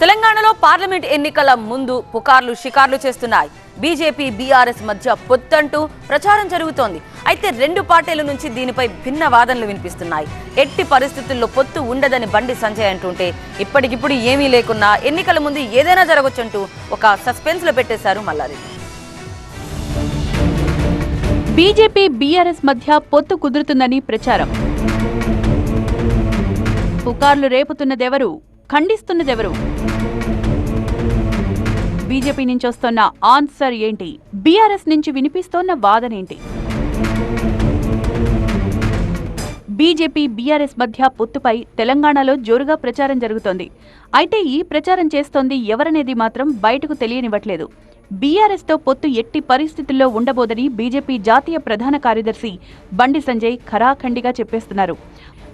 తెలంగాణలో పార్లమెంట్ ఎన్నికల ముందు పుకార్లు షికార్లు చేస్తున్నాయి. బీజేపీ బీఆర్ఎస్ మధ్య పొత్తంటూ ప్రచారం జరుగుతోంది. అయితే రెండు పార్టీల నుంచి దీనిపై భిన్న వాదనలు వినిపిస్తున్నాయి. ఎట్టి పరిస్థితుల్లో పొత్తు ఉండదని బండి సంజయ్ అంటుంటే ఇప్పటికిప్పుడు ఏమీ లేకున్నా ఎన్నికల ముందు ఏదైనా జరగొచ్చంటూ ఒక సస్పెన్స్లో పెట్టేశారు మల్లారి బీజేపీ బీఆర్ఎస్ మధ్య పొత్తు కుదురుతుందని ప్రచారం. పుకార్లు రేపుతున్నదెవరు? ఖండిస్తున్నదెవరు? బీజేపీ నుంచి వస్తున్న ఆన్సర్ ఏంటి? బీఆర్ఎస్ నుంచి వినిపిస్తోన్న వాదనేంటి బీజేపీ బీఆర్ఎస్ మధ్య పొత్తుపై తెలంగాణలో జోరుగా ప్రచారం జరుగుతోంది. అయితే ఈ ప్రచారం చేస్తోంది ఎవరనేది మాత్రం బయటకు తెలియనివ్వట్లేదు. బీఆర్ఎస్తో పొత్తు ఎట్టి పరిస్థితుల్లో ఉండబోదని బీజేపీ జాతీయ ప్రధాన కార్యదర్శి బండి సంజయ్ ఖరాఖండిగా చెప్పేస్తున్నారు.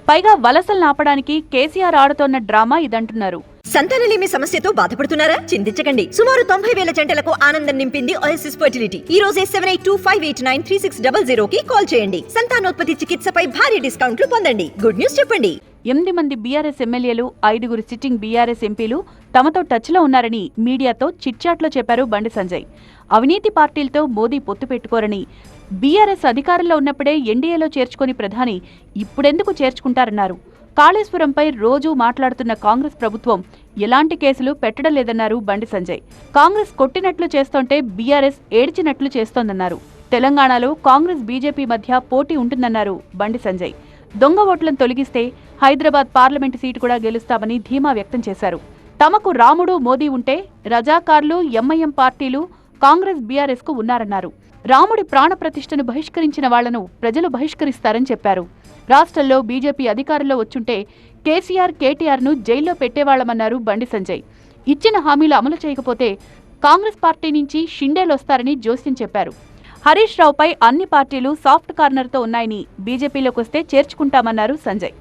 పైగా వలసలు ఆపడానికి కేసీఆర్ ఆడుతోన్న డ్రామా ఇదంటున్నారు. సంతానలేమి సమస్యతో బాధపడుతున్నారా? చింతించకండి. సుమారు తొంభై వేల జంటలకు ఆనందం నింపింది ఓఎస్ఎస్ ఫర్టిలిటీ ఈ రోజే seven eight two five eight nine three six double zero కి కాల్ చేయండి. సంతానోత్పత్తి చికిత్సపై భారీ డిస్కౌంట్లు పొందండి. గుడ్ న్యూస్ చెప్పండి. ఎనిమిది మంది బీఆర్ఎస్ ఎమ్మెల్యేలు ఐదుగురు సిట్టింగ్ బీఆర్ఎస్ ఎంపీలు తమతో టచ్లో ఉన్నారని మీడియాతో చిట్చాట్లో చెప్పారు బండి సంజయ్. అవినీతి పార్టీలతో మోదీ పొత్తు పెట్టుకోరని బీఆర్ఎస్ అధికారంలో ఉన్నప్పుడే ఎన్డీఏలో చేర్చుకొని ప్రధాని ఇప్పుడెందుకు చేర్చుకుంటారన్నారు? కాళేశ్వరంపై రోజూ మాట్లాడుతున్న కాంగ్రెస్ ప్రభుత్వం ఎలాంటి కేసులు పెట్టడం లేదన్నారు బండి సంజయ్. కాంగ్రెస్ కొట్టినట్లు చేస్తోంటే బీఆర్ఎస్ ఏడ్చినట్లు చేస్తోందన్నారు. తెలంగాణలో కాంగ్రెస్ బీజేపీ మధ్య పోటీ ఉంటుందన్నారు బండి సంజయ్. దొంగ ఓట్లను తొలగిస్తే హైదరాబాద్ పార్లమెంటు సీటు కూడా గెలుస్తామని ధీమా వ్యక్తం చేశారు. తమకు రాముడు మోదీ ఉంటే రజాకార్లు ఎంఐఎం పార్టీలు కాంగ్రెస్ బీఆర్ఎస్కు ఉన్నారన్నారు. రాముడి ప్రాణప్రతిష్టను బహిష్కరించిన వాళ్ళను ప్రజలు బహిష్కరిస్తారని చెప్పారు. రాష్ట్రంలో బీజేపీ అధికారంలో వచ్చుంటే కేసీఆర్ కేటీఆర్ను జైల్లో పెట్టేవాళ్ళమన్నారు బండి సంజయ్. ఇచ్చిన హామీలు అమలు చేయకపోతే కాంగ్రెస్ పార్టీ నుంచి షిండేలొస్తారని జోస్యం చెప్పారు. హరీష్ రావుపై అన్ని పార్టీలు సాఫ్ట్ కార్నర్తో ఉన్నాయని బీజేపీలోకి వస్తే చేర్చుకుంటామన్నారు సంజయ్.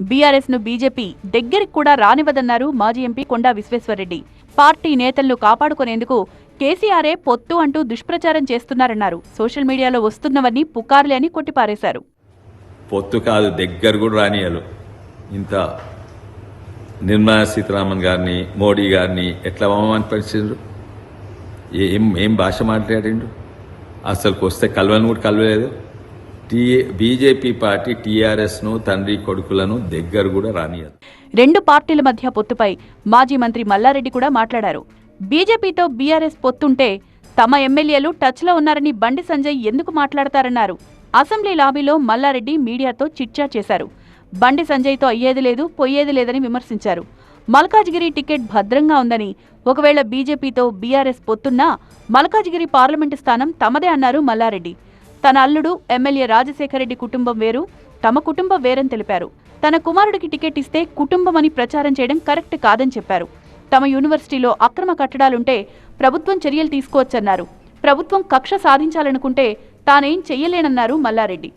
బీఆర్ఎస్ను బీజేపీ దగ్గరికి కూడా రానివ్వదన్నారు మాజీ ఎంపీ కొండా విశ్వేశ్వరరెడ్డి. పార్టీ నేతలను కాపాడుకునేందుకు కేసీఆరే పొత్తు అంటూ దుష్ప్రచారం చేస్తున్నారన్నారు. సోషల్ మీడియాలో వస్తున్నవన్నీ పుకార్లే అని కొట్టిపారేశారు. పొత్తు కాదు దగ్గర కూడా రానియాలు ఇంత నిర్మలా సీతారామన్ గారిని మోడీ గారిని ఎట్లా అవమానపరిచిండ్రు? ఏం ఏం భాష మాట్లాడిండు అసలు వస్తే కలవని కూడా కలవలేదు. టీ బీజేపీ పార్టీ టీఆర్ఎస్ను తండ్రి కొడుకులను దగ్గర కూడా రానియదు. రెండు పార్టీల మధ్య పొత్తుపై మాజీ మంత్రి మల్లారెడ్డి కూడా మాట్లాడారు. బీజేపీతో బీఆర్ఎస్ పొత్తుంటే తమ ఎమ్మెల్యేలు టచ్లో ఉన్నారని బండి సంజయ్ ఎందుకు మాట్లాడతారన్నారు. అసెంబ్లీ లాబీలో మల్లారెడ్డి మీడియాతో చిట్చా చేశారు. బండి సంజయ్తో అయ్యేది లేదు పోయేది లేదని విమర్శించారు. మల్కాజ్గిరి టికెట్ భద్రంగా ఉందని ఒకవేళ బీజేపీతో బీఆర్ఎస్ పొత్తున్నా మల్కాజ్గిరి పార్లమెంటు స్థానం తమదే అన్నారు మల్లారెడ్డి. తన అల్లుడు ఎమ్మెల్యే రాజశేఖరరెడ్డి కుటుంబం వేరు. తమ కుటుంబం వేరని తెలిపారు. తన కుమారుడికి టికెట్ ఇస్తే కుటుంబం అని ప్రచారం చేయడం కరెక్ట్ కాదని చెప్పారు. తమ యూనివర్సిటీలో అక్రమ కట్టడాలుంటే ప్రభుత్వం చర్యలు తీసుకోవచ్చన్నారు. ప్రభుత్వం కక్ష సాధించాలనుకుంటే తానేం చెయ్యలేనన్నారు మల్లారెడ్డి.